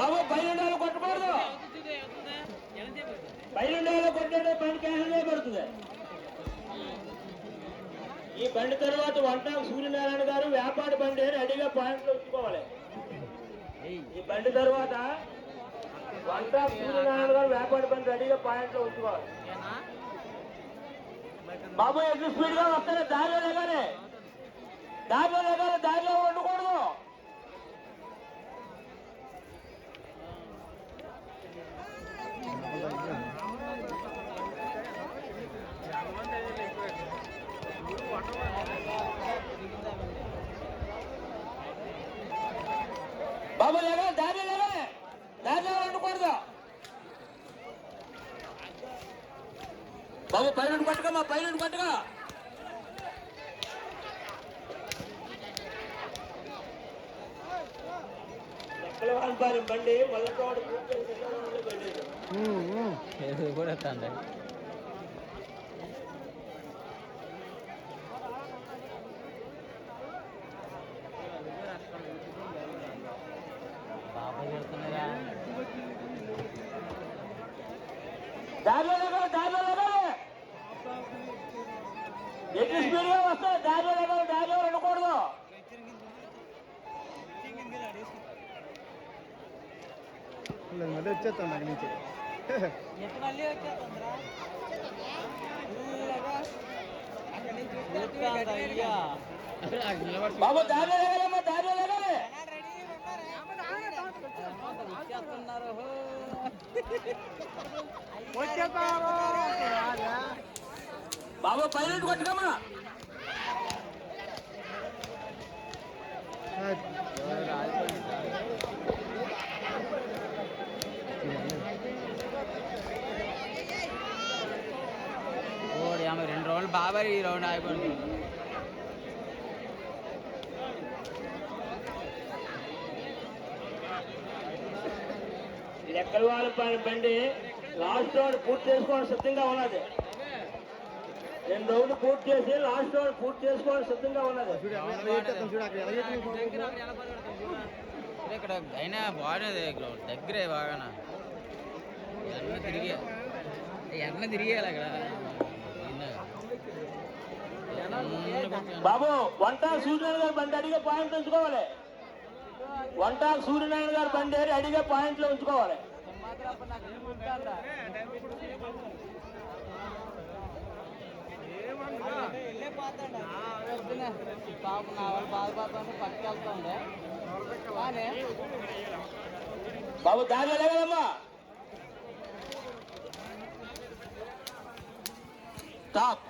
బాబు పైన కొట్టకూడదు. పైన కొట్టే బండి క్యాన్సిల్ పడుతుంది. ఈ బండి తర్వాత వంట సూర్యనారాయణ గారు వ్యాపార బండి రెడీగా పాయింట్లు ఉంచుకోవాలి ఈ బండి తర్వాత వంట సూర్యనారాయణ గారు వ్యాపార బండి రెడీగా పాయింట్లో ఉంచుకోవాలి బాబు ఎక్కువ స్పీడ్గా వస్తారా దారిలో లేగానే దారిలో బాబు లేగా దారిలో లేగానే దారిలో ఉండకూడదు. బాబు పైన పట్టుగా మా పైన వాళ్ళ బండి మల్లకోడు బండి. కూడా తండ్రి. దారిలో లేగా దారిలో లేగాలి ఎక్కువ స్పీడ్గా వస్తే దారిలో లేగాలి దారిలో ఉండకూడదు మళ్ళీ వచ్చేస్తాను నాకు నుంచి మళ్ళీ వచ్చేస్తుందిరా బాబు దారిలో లేగాలమ్మా దారిలో లేగాలి వచ్చేస్తున్నారు బాబు పైన పట్టుకమ్మా ఓడి ఆమె రెండు రోజులు బాబాయ్ ఈ రౌండ్ ఆగిపోయింది. లెక్కల వాళ్ళ పైన బండి లాస్ట్ రౌండ్ పూర్తి చేసుకోవడం సిద్ధంగా ఉన్నది. రెండు రౌండ్ పూర్తి చేసి లాస్ట్ రౌండ్ పూర్తి చేసుకోవడం సిద్ధంగా ఉన్నది. ఇక్కడ అయినా బాగున్నది గ్రౌండ్ దగ్గరే బాగానా. ఎన్న తిరిగి. ఎన్న తిరిగేయాలి అక్కడ. బాబు వంట సూర్యనారాయణ గారు బండి అడిగే పాయింట్ ఉంచుకోవాలి. వంట సూర్యనారాయణ గారు బండి అడిగే పాయింట్లో ఉంచుకోవాలి. పాప నా వాళ్ళు బాధపడుతుంటే పక్కకి కానీ బాబు దారి లేదమ్మా టాప్